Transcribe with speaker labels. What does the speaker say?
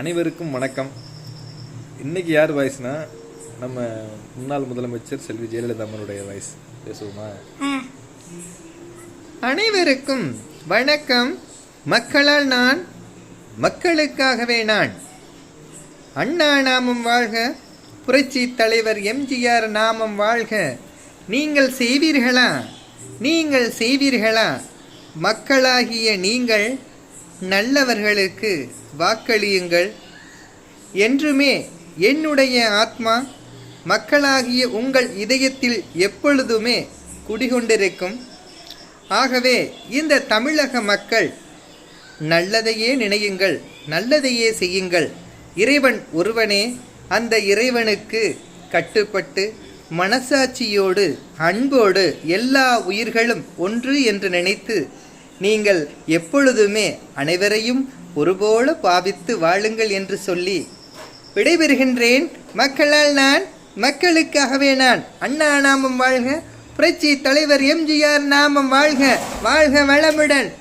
Speaker 1: அனைவருக்கும் வணக்கம். இன்னைக்கு யார் வாய்ஸ்னா நம்ம முன்னாள் முதலமைச்சர் செல்வி ஜெயலலிதா அம்மனுடைய வாய்ஸ் பேசுவோமா?
Speaker 2: அனைவருக்கும் வணக்கம். மக்களால் நான் மக்களுக்காகவே நான். அண்ணா நாமம் வாழ்க புரட்சி தலைவர் எம்ஜிஆர் நாமம் வாழ்க. நீங்கள் செய்வீர்களா? நீங்கள் செய்வீர்களா? மக்களாகிய நீங்கள் நல்லவர்களுக்கு வாக்களியுங்கள். என்றுமே என்னுடைய ஆத்மா மக்களாகிய உங்கள் இதயத்தில் எப்பொழுதுமே குடிகொண்டிருக்கும். ஆகவே இந்த தமிழக மக்கள் நல்லதையே நினையுங்கள் நல்லதையே செய்யுங்கள். இறைவன் ஒருவனே அந்த இறைவனுக்கு கட்டுப்பட்டு மனசாட்சியோடு அன்போடு எல்லா உயிர்களும் ஒன்று என்று நினைத்து நீங்கள் எப்பொழுதுமே அனைவரையும் ஒருபோல பாவித்து வாழுங்கள் என்று சொல்லி விடைபெறுகின்றேன். மக்களால் நான் மக்களுக்காகவே நான். அண்ணா நாமம் வாழ்க. புரட்சி தலைவர் எம்ஜிஆர் நாமம் வாழ்க. வாழ்க வளமுடன்.